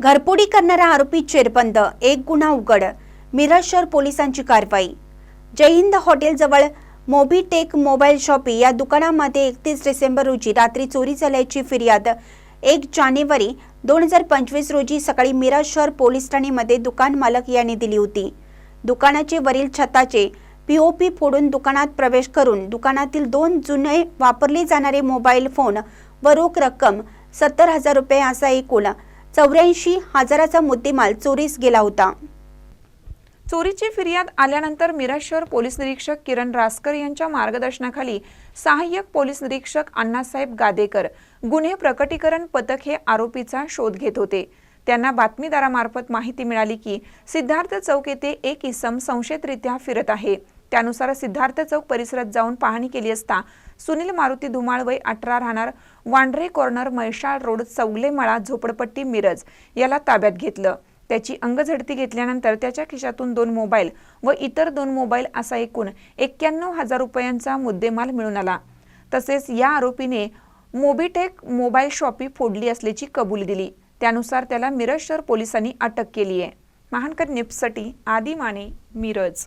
घरपोडी करणारा आरोपी चेरबंद एक गुन्हा उघड मिरज शहर पोलिसांची कारवाई. जय हिंद हॉटेलजवळ मोबीटेक मोबाईल शॉपी या दुकानामध्ये एकतीस डिसेंबर रोजी रात्री चोरी झाल्याची फिर्याद. एक जानेवारी दोन हजार पंचवीस रोजी सकाळी मिरज शहर पोलीस ठाणेमध्ये दुकान मालक यांनी दिली होती. दुकानाचे वरील छताचे पीओपी फोडून दुकानात प्रवेश करून दुकानातील दोन जुने वापरले जाणारे मोबाईल फोन व रोख रक्कम सत्तर हजार रुपये असा एकूण चौऱ्याऐंशी हजाराचा मुद्देमाल चोरीस गेला होता. चोरीची फिर्याद आल्यानंतर मिरज शहर पोलीस निरीक्षक किरण रासकर यांच्या मार्गदर्शनाखाली सहाय्यक पोलीस निरीक्षक अण्णासाहेब गादेकर गुन्हे प्रकटीकरण पथक हे आरोपीचा शोध घेत होते. त्यांना बातमीदारामार्फत माहिती मिळाली की सिद्धार्थ चौक येथे एक इसम संशयितरित्या फिरत आहे. त्यानुसार सिद्धार्थ चौक परिसरात जाऊन पाहणी केली असता सुनील मारुती धुमाळ वय अठरा राहणार वांढरे कॉर्नर मैशाळ रोड चौगलेमळा झोपडपट्टी मिरज याला ताब्यात घेतलं. त्याची अंगझडती घेतल्यानंतर त्याच्या खिशातून दोन मोबाईल व इतर दोन मोबाईल असा एकूण एक्क्याण्णव हजार रुपयांचा मुद्देमाल मिळून आला. तसेच या आरोपीने मोबिटेक मोबाईल शॉपी फोडली असल्याची कबुली दिली. त्यानुसार त्याला मिरज शहर पोलिसांनी अटक केली आहे महानकर निप्ससाठी आदी माने मिरज.